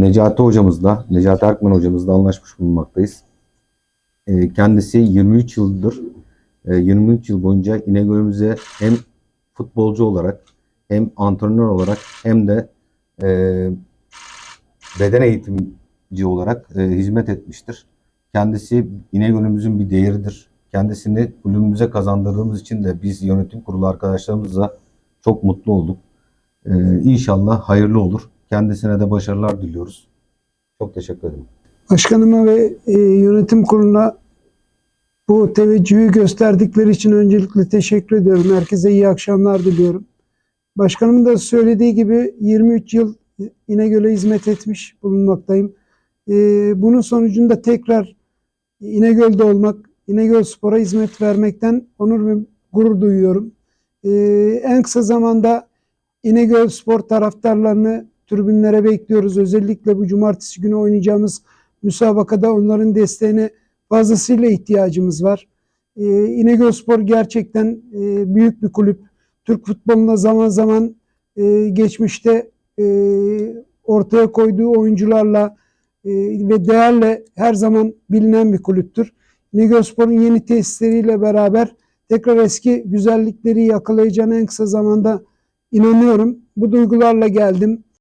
Necati hocamızla, Necati Erkmen hocamızla anlaşmış bulunmaktayız. E, kendisi 23 yıldır, e, 23 yıl boyunca İnegöl'ümüze hem futbolcu olarak hem antrenör olarak hem de e, beden eğitimci olarak e, hizmet etmiştir. Kendisi İnegöl'ümüzün bir değeridir. Kendisini kulübümüze kazandırdığımız için de biz yönetim kurulu arkadaşlarımızla çok mutlu olduk. Ee, inşallah hayırlı olur. Kendisine de başarılar diliyoruz. Çok teşekkür ederim. Başkanıma ve e, yönetim kuruluna bu teveccühü gösterdikleri için öncelikle teşekkür ediyorum. Herkese iyi akşamlar diliyorum. Başkanımın da söylediği gibi 23 yıl İnegöl'e hizmet etmiş bulunmaktayım. E, bunun sonucunda tekrar İnegöl'de olmak, İnegöl Spor'a hizmet vermekten onur ve gurur duyuyorum. E, en kısa zamanda İnegöl Spor taraftarlarını tribünlere bekliyoruz. Özellikle bu cumartesi günü oynayacağımız müsabakada onların desteğine fazlasıyla ihtiyacımız var. Ee, İnegöl Spor gerçekten e, büyük bir kulüp. Türk futboluna zaman zaman e, geçmişte e, ortaya koyduğu oyuncularla e, ve değerle her zaman bilinen bir kulüptür. İnegöl Spor'un yeni tesisleriyle beraber tekrar eski güzellikleri yakalayacağına en kısa zamanda inanıyorum. Bu duygularla geldim.